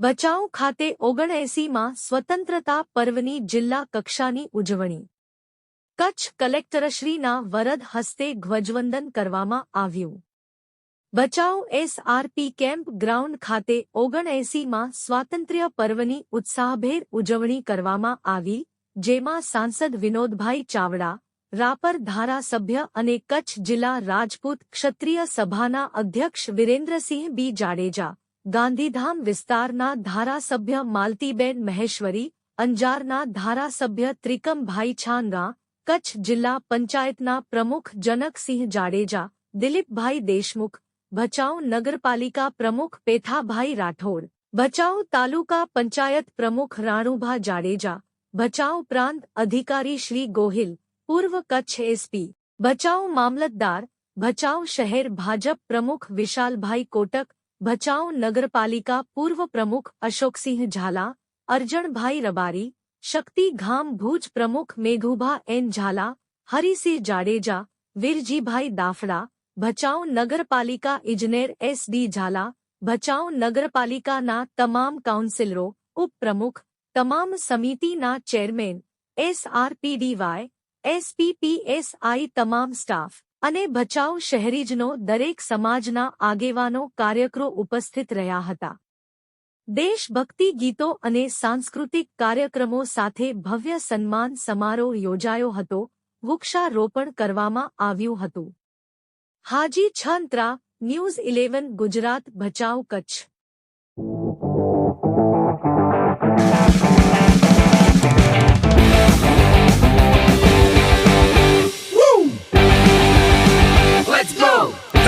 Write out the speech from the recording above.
ભચાઉ ખાતે ઓગણએસીમાં સ્વતંત્રતા પર્વની જિલ્લા કક્ષાની ઉજવણી. કચ્છ કલેક્ટરશ્રીના વરદ હસ્તે ધ્વજવંદન કરવામાં આવ્યું. બચાવ એસઆરપી કેમ્પ ગ્રાઉન્ડ ખાતે ઓગણએસીમાં સ્વાતંત્ર્ય પર્વની ઉત્સાહભેર ઉજવણી કરવામાં આવી. જેમાં સાંસદ વિનોદભાઈ ચાવડા રાપર ધારાસભ્ય અને કચ્છ જિલ્લા રાજપૂત ક્ષત્રિય સભાના અધ્યક્ષ વિરેન્દ્રસિંહ બી જાડેજા ગાંધીધામ વિસ્તારના ધારાસભ્ય માલતીબેન મહેશ્વરી અંજારના ધારાસભ્ય ત્રિકમભાઈ છાંગા કચ્છ જિલ્લા પંચાયતના પ્રમુખ જનકસિંહ જાડેજા દિલીપભાઈ દેશમુખ ભચાઉ નગરપાલિકા પ્રમુખ પેથાભાઈ રાઠોડ ભચાઉ તાલુકા પંચાયત પ્રમુખ રાણુભા જાડેજા ભચાઉ પ્રાંત અધિકારી શ્રી ગોહિલ પૂર્વ કચ્છ એસપી ભચાઉ મામલતદાર ભચાઉ શહેર ભાજપ પ્રમુખ વિશાલભાઈ કોટક ભચાઉ નગરપાલિકા પૂર્વ પ્રમુખ અશોકસિંહ ઝાલા અરજણભાઈ રબારી શક્તિધામ ભુજ પ્રમુખ મેઘુભા એન ઝાલા હરિસિંહ જાડેજા વીરજીભાઈ દાફડા ભચાઉ નગરપાલિકા ઇજનેર એસ ડી ઝાલા ભચાઉ નગરપાલિકાના તમામ કાઉન્સિલરો ઉપપ્રમુખ તમામ સમિતિના ચેરમેન એસઆરપીડીવાય એસપીપીએસઆઈ તમામ સ્ટાફ અને ભચાઉ શહેરીજનો દરેક સમાજના આગેવાનો કાર્યકરો ઉપસ્થિત રહ્યા હતા. દેશભક્તિ ગીતો અને સાંસ્કૃતિક કાર્યક્રમો સાથે ભવ્ય સન્માન સમારોહ યોજાયો હતો, વૃક્ષારોપણ કરવામાં આવ્યું હતું. Haji Chhantra, news eleven Gujarat Bhachau Kutch.